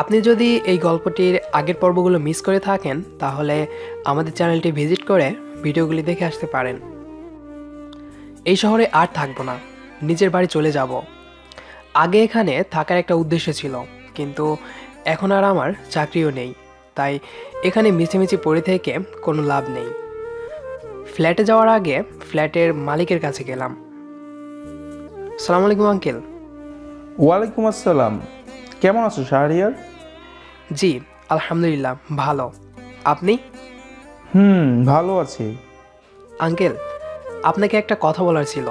আপনি যদি এই গল্পটির আগের পর্বগুলো মিস করে থাকেন, তাহলে আমাদের চ্যানেলটি ভিজিট করে ভিডিওগুলি দেখে আসতে পারেন। এই শহরে আর থাকব না, নিজের বাড়ি চলে যাব। আগে এখানে থাকার একটা উদ্দেশ্য ছিল, কিন্তু এখন আর আমার চাকরিও নেই, তাই এখানে মিছিমিছি পড়ে থেকে কোনো লাভ নেই। ফ্ল্যাটে যাওয়ার আগে ফ্ল্যাটের মালিকের কাছে গেলাম। সালাম আলাইকুম, আঙ্কেল। ওয়ালাইকুম আসসালাম। কেমন আছো, শাহরিয়ার? জি আলহামদুলিল্লাহ ভালো। আপনি? হুম ভালো আছি। আঙ্কেল আপনাকে একটা কথা বলার ছিল।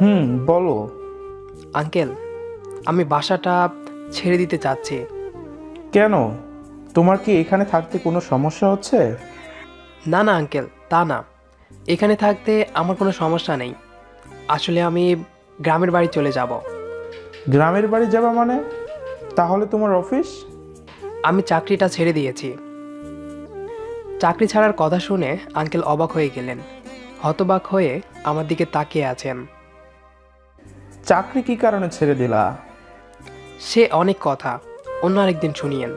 হুম বলো। আঙ্কেল আমি বাসাটা ছেড়ে দিতে চাচ্ছি। কেন? তোমার কি এখানে থাকতে কোনো সমস্যা হচ্ছে? না না আঙ্কেল তা না। এখানে থাকতে আমার কোনো সমস্যা নেই। আসলে আমি গ্রামের বাড়ি চলে যাব। গ্রামের বাড়ি যাবা মানে? তাহলে তোমার অফিস? আমি চাকরিটা ছেড়ে দিয়েছি। চাকরি ছাড়ার কথা শুনে আঙ্কেল অবাক হয়ে গেলেন। হতবাক হয়ে আমার দিকে তাকিয়ে আছেন। চাকরি কি কারণে ছেড়ে দিলা? সে অনেক কথা অন্য আরেকদিন শুনিয়েন।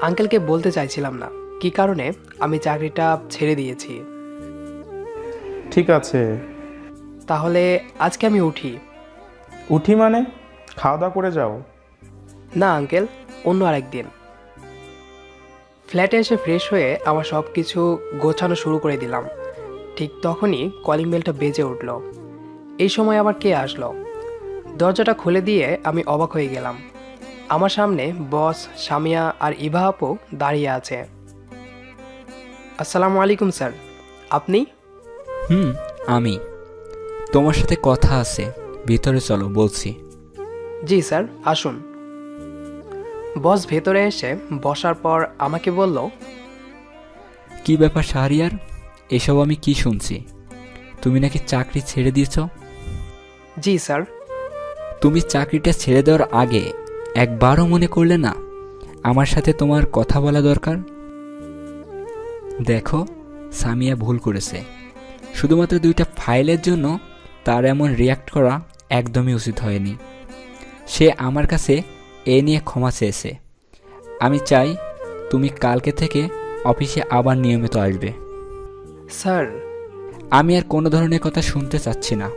আঙ্কেলকে বলতে চাইছিলাম না কি কারণে আমি চাকরিটা ছেড়ে দিয়েছি। ঠিক আছে। তাহলে আজকে আমি উঠি। উঠি মানে? খাওয়া দাওয়া করে যাও। না আঙ্কেল অন্য আরেকদিন ফ্ল্যাটে এসে ফ্রেশ হয়ে আমার সব কিছু গোছানো শুরু করে দিলাম। ঠিক তখনই কলিং বেলটা বেজে উঠল। এই সময় আবার কে আসলো? দরজাটা খুলে দিয়ে আমি অবাক হয়ে গেলাম। আমার সামনে বস সামিয়া আর ইভা আপু দাঁড়িয়ে আছে। আসসালামু আলাইকুম স্যার আপনি? হুম আমি। তোমার সাথে কথা আছে। ভিতরে চলো বলছি। জি স্যার আসুন। বস ভেতরে এসে বসার পর আমাকে বলল কি ব্যাপার শাহরিয়ার? এসব আমি কি শুনছি? তুমি নাকি চাকরি ছেড়ে দিয়েছ? জি স্যার। তুমি চাকরিটা ছেড়ে দেওয়ার আগে একবারও মনে করলে না আমার সাথে তোমার কথা বলা দরকার? দেখো সামিয়া ভুল করেছে। শুধুমাত্র দুইটা ফাইলের জন্য তার এমন রিয়াক্ট করা একদমই উচিত হয়নি। সে আমার কাছে এ নিয়ে ক্ষমা চেয়েছে। আমি চাই তুমি কালকে থেকে অফিসে আবার নিয়মিত আসবে। স্যার। আমি আর কোনো ধরনের কথা শুনতে চাচ্ছি না।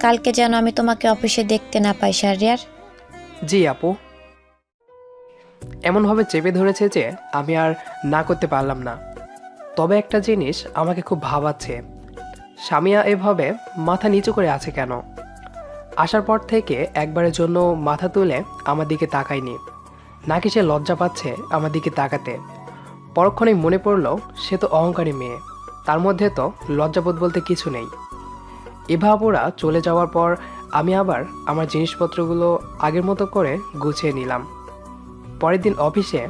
কালকে যেন আমি তোমাকে অফিসে দেখতে না পাই শাহরিয়ার জি আপু। এমনভাবে চেপে ধরেছে যে আমি আর না করতে পারলাম না। তবে একটা জিনিস আমাকে খুব ভাবাচ্ছে। সামিয়া এভাবে মাথা নিচু করে আছে কেন? আসার পর থেকে একবারের জন্য মাথা তুলে আমার দিকে তাকায়নি। নাকি সে লজ্জা পাচ্ছে আমার দিকে তাকাতে। পরক্ষণেই মনে পড়ল সে তো অহংকারী মেয়ে। তার মধ্যে তো লজ্জাবোধ বলতে কিছু নেই। এভাবরা চলে যাওয়ার পর আমি আবার আমার জিনিসপত্রগুলো আগের মতো করে গুছিয়ে নিলাম। পরের দিন অফিসে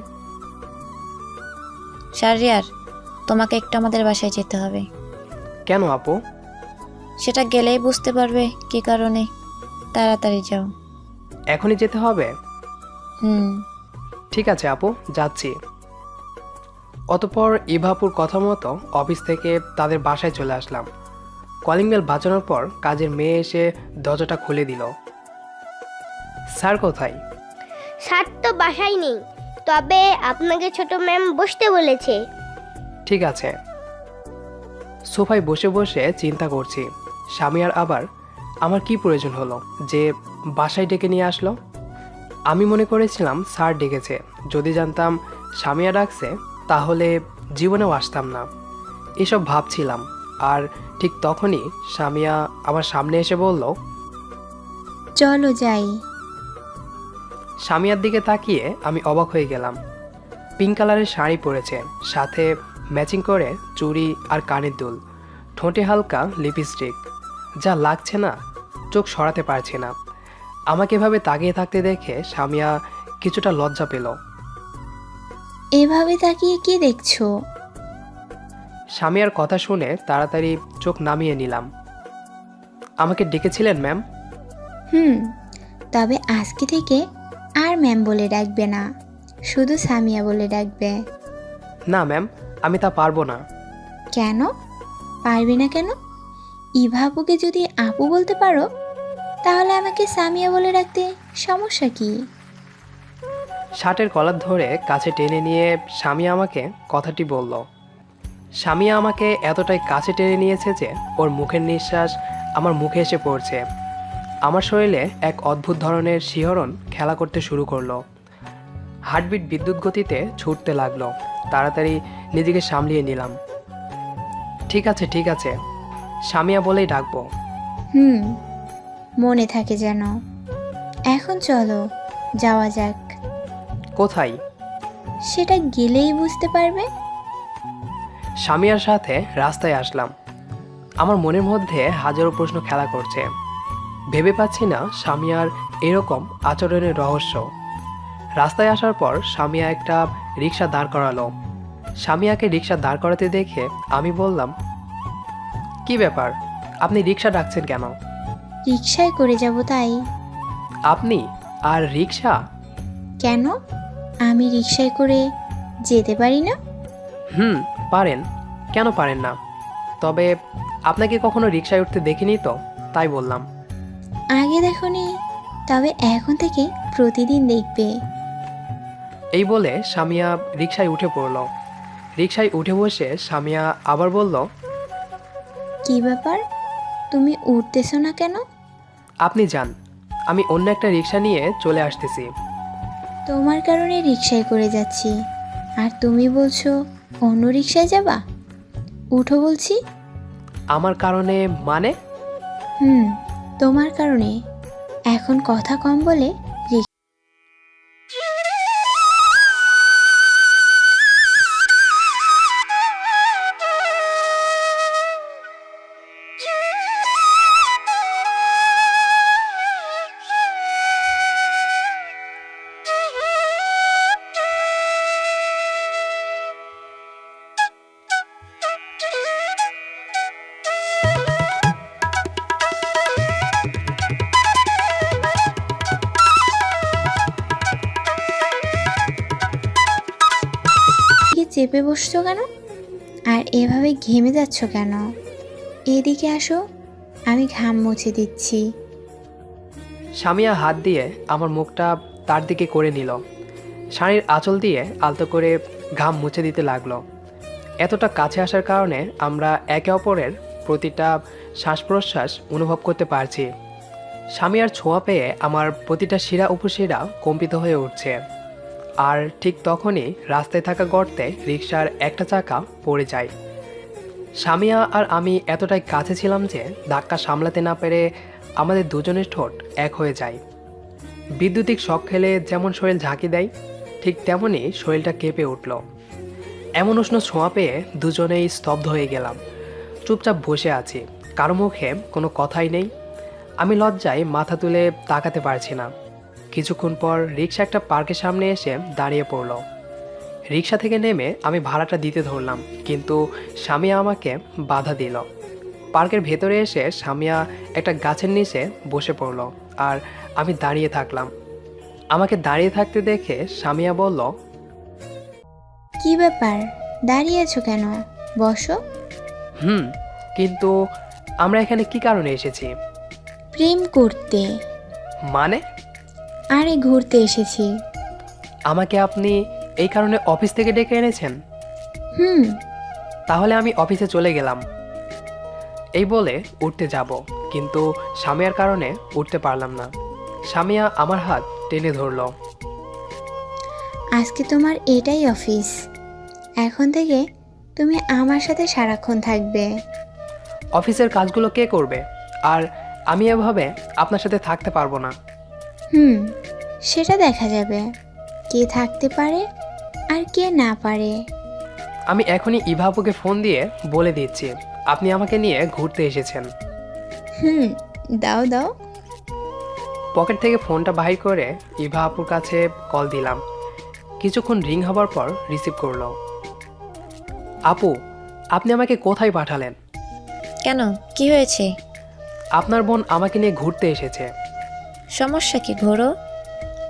শাহরিয়ার তোমাকে একটু আমাদের বাসায় যেতে হবে। কেন আপু? সেটা গেলেই বুঝতে পারবে কি কারণে। তাড়াতাড়ি যাও। এখনই যেতে হবে? হুম। ঠিক আছে আপু যাচ্ছি। অতপর ইভাপুর কথা মতো অফিস থেকে তাদের বাসায় চলে আসলাম। কলিং বেল বাজানোর পর কাজের মেয়ে এসে দরজাটা খুলে দিল। স্যার কোথায়? স্যার তো বাসায় নেই তবে আপনাকে ছোট ম্যাম বসতে বলেছে। ঠিক আছে। সোফায় বসে বসে চিন্তা করছি স্বামী আর আবার আমার কি প্রয়োজন হলো? যে বাসায় ডেকে নিয়ে আসলো? আমি মনে করেছিলাম স্যার ডেকেছে। যদি জানতাম স্বামীয়া ডাকছে তাহলে জীবনেও আসতাম না। এসব ভাবছিলাম। আর ঠিক তখনই স্বামীয়া আমার সামনে এসে বলল চলো যাই। স্বামীয়ার দিকে তাকিয়ে আমি অবাক হয়ে গেলাম। পিঙ্ক কালারের শাড়ি পরেছে সাথে ম্যাচিং করে চুড়ি আর কানের দুল। ঠোঁটে হালকা লিপস্টিক। যা লাগছে না চোখ সরাতে পারছি না। আমাকে এভাবে তাকিয়ে থাকতে দেখে স্বামীয়া কিছুটা লজ্জা পেল। এভাবে তাকিয়ে কি দেখছ? স্বামীয়ার কথা শুনে তাড়াতাড়ি চোখ নামিয়ে নিলাম। আমাকে ডেকেছিলেন ম্যাম? হুম তবে আজকে থেকে আর ম্যাম বলে ডাকবে না শুধু সামিয়া বলে ডাকবে। না ম্যাম আমি তা পারব না। কেন? পারবে না কেন? ইভাবুকে যদি আপু বলতে পারো, তাহলে আমাকে সামিয়া বলে রাখতে সমস্যা কি? শার্টের কলার ধরে কাছে টেনে নিয়ে স্বামী আমাকে কথাটি বলল। স্বামী আমাকে এতটাই কাছে টেনে নিয়েছে যে ওর মুখের নিঃশ্বাস আমার মুখে এসে পড়ছে। আমার শরীরে এক অদ্ভুত ধরনের শিহরণ খেলা করতে শুরু করল। হার্টবিট বিদ্যুৎ গতিতে ছুটতে লাগল। তাড়াতাড়ি নিজেকে সামলিয়ে নিলাম। ঠিক আছে ঠিক আছে। স্বামীয়া বলেই ডাকবো। হুম মনে থাকে যেন। এখন চলো যাওয়া যাক। কোথায়? সেটা গেলেই বুঝতে পারবে। স্বামীয়ার সাথে রাস্তায় আসলাম। আমার মনের মধ্যে হাজারো প্রশ্ন খেলা করছে। ভেবে পাচ্ছি না স্বামীয়ার এরকম আচরণের রহস্য। রাস্তায় আসার পর স্বামীয়া একটা রিক্সা দাঁড় করালো। স্বামীয়াকে রিক্সা দাঁড় করাতে দেখে আমি বললাম কি ব্যাপার? আপনি রিক্সা ডাকছেন কেন? রিক্সায় করে যাব তাই। আপনি? আর রিক্সা? কেন? আমি রিক্সায় করে যেতে পারি না? হুম পারেন। কেন পারেন না? তবে আপনাকে কখনো রিক্সায় উঠতে দেখিনি তো তাই বললাম। আগে দেখনি তবে এখন থেকে প্রতিদিন দেখবে। এই বলে সামিয়া রিক্সায় উঠে পড়ল। রিক্সায় উঠে বসে সামিয়া আবার বলল কি ব্যাপার? তুমি উঠতেছো না কেন? আপনি যান আমি অন্য একটা রিক্সা নিয়ে চলে আসতেছি। তোমার কারণে রিক্সায় করে যাচ্ছি। আর তুমি বলছো অন্য রিক্সায় যাবা? উঠো বলছি। আমার কারণে মানে? হুম তোমার কারণে। এখন কথা কম বলে চেপে বসছো কেন? আর এভাবে ঘেমে যাচ্ছ কেন? এদিকে আসো, আমি ঘাম মুছে দিচ্ছি। সামিয়া হাত দিয়ে আমার মুখটা তার দিকে করে নিল। শাড়ির আঁচল দিয়ে আলতো করে ঘাম মুছে দিতে লাগল। এতটা কাছে আসার কারণে আমরা একে অপরের প্রতিটা শ্বাস প্রশ্বাস অনুভব করতে পারছি। স্বামী আর ছোঁয়া পেয়ে আমার প্রতিটা শিরা উপশিরা কম্পিত হয়ে উঠছে। আর ঠিক তখনই রাস্তায় থাকা গর্তে রিক্সার একটা চাকা পড়ে যায়। স্বামীয়া আর আমি এতটাই কাছে ছিলাম যে ধাক্কা সামলাতে না পেরে আমাদের দুজনের ঠোঁট এক হয়ে যায়। বিদ্যুতিক শখ খেলে যেমন শরীর ঝাঁকি দেয়, ঠিক তেমনই শরীরটা কেঁপে উঠল। এমন উষ্ণ ছোঁয়া পেয়ে দুজনেই স্তব্ধ হয়ে গেলাম। চুপচাপ বসে আছি, কারও মুখে কোনো কথাই নেই। আমি লজ্জায় মাথা তুলে তাকাতে পারছি না। কিছুক্ষণ পর রিক্সা একটা পার্কের সামনে এসে দাঁড়িয়ে পড়ল। রিক্সা থেকে নেমে আমি ভাড়াটা দিতে ধরলাম কিন্তু স্বামীয়া আমাকে বাধা দিল। পার্কের ভেতরে এসে স্বামীয়া একটা গাছের নিচে বসে পড়ল আর আমি দাঁড়িয়ে থাকলাম। আমাকে দাঁড়িয়ে থাকতে দেখে স্বামীয়া বলল কি ব্যাপার? দাঁড়িয়ে আছো কেন? বসো। হুম কিন্তু আমরা এখানে কি কারণে এসেছি? প্রেম করতে। মানে? আরে ঘুরতে এসেছি। আমাকে আপনি এই কারণে অফিস থেকে ডেকে এনেছেন? হুম। তাহলে আমি অফিসে চলে গেলাম। এই বলে উঠতে যাব কিন্তু স্বামীয়ার কারণে উঠতে পারলাম না। স্বামীয়া আমার হাত টেনে ধরলো। আজকে তোমার এটাই অফিস। এখন থেকে তুমি আমার সাথে সারাক্ষণ থাকবে। অফিসের কাজগুলো কে করবে? আর আমি এভাবে আপনার সাথে থাকতে পারব না। হুম সেটা দেখা যাবে। কে থাকতে পারে আর কে না পারে। আমি এখনই ইভাপুকে ফোন দিয়ে বলে দিচ্ছি আপনি আমাকে নিয়ে ঘুরতে এসেছেন। হুম দাও দাও। পকেট থেকে ফোনটা বাহির করে ইভা আপুর কাছে কল দিলাম। কিছুক্ষণ রিং হবার পর রিসিভ করল। আপু আপনি আমাকে কোথায় পাঠালেন? কেন? কি হয়েছে? আপনার বোন আমাকে নিয়ে ঘুরতে এসেছে। সমস্যা কি ঘোরো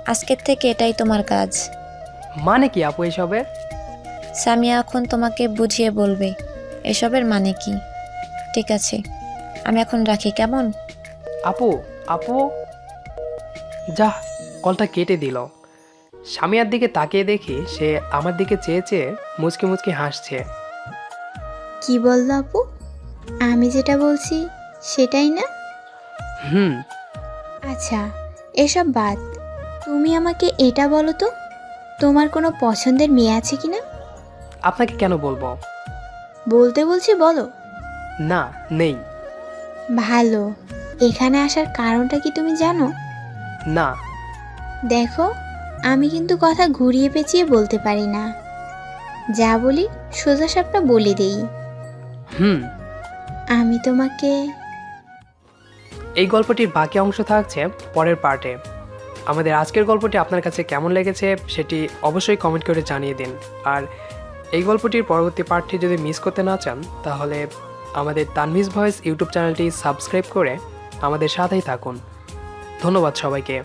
আজকের থেকে এটাই তোমার কাজ। মানে কি আপু এসবের? সামিয়া এখন তোমাকে বুঝিয়ে বলবে এসবের মানে কি? ঠিক আছে আমি এখন রাখি কেমন? আপু আপু? যা কলটা কেটে দিল। স্বামীয়ার দিকে তাকিয়ে দেখি সে আমার দিকে চেয়ে চেয়ে মুচকি মুচকি হাসছে। কি বলল আপু? আমি যেটা বলছি সেটাই না? হুম আচ্ছা এসব বাদ। তুমি আমাকে এটা বলো তো তোমার কোনো পছন্দের মেয়ে আছে কি না? আপনাকে কেন বলব? বলতে বলছি বলো। না নেই। ভালো। এখানে আসার কারণটা কি তুমি জানো? না। দেখো আমি কিন্তু কথা ঘুরিয়ে পেঁচিয়ে বলতে পারি না। যা বলি সোজা সাপটা বলে দেই। হুম। আমি তোমাকে এই গল্পটির বাকি অংশ থাকছে পরের পার্টে। আমাদের আজকের গল্পটি আপনার কাছে কেমন লেগেছে সেটি অবশ্যই কমেন্ট করে জানিয়ে দিন। আর এই গল্পটির পরবর্তী পার্টটি যদি মিস করতে না চান, তাহলে আমাদের তানভিস ভয়েস ইউটিউব চ্যানেলটি সাবস্ক্রাইব করে আমাদের সাথেই থাকুন। ধন্যবাদ সবাইকে।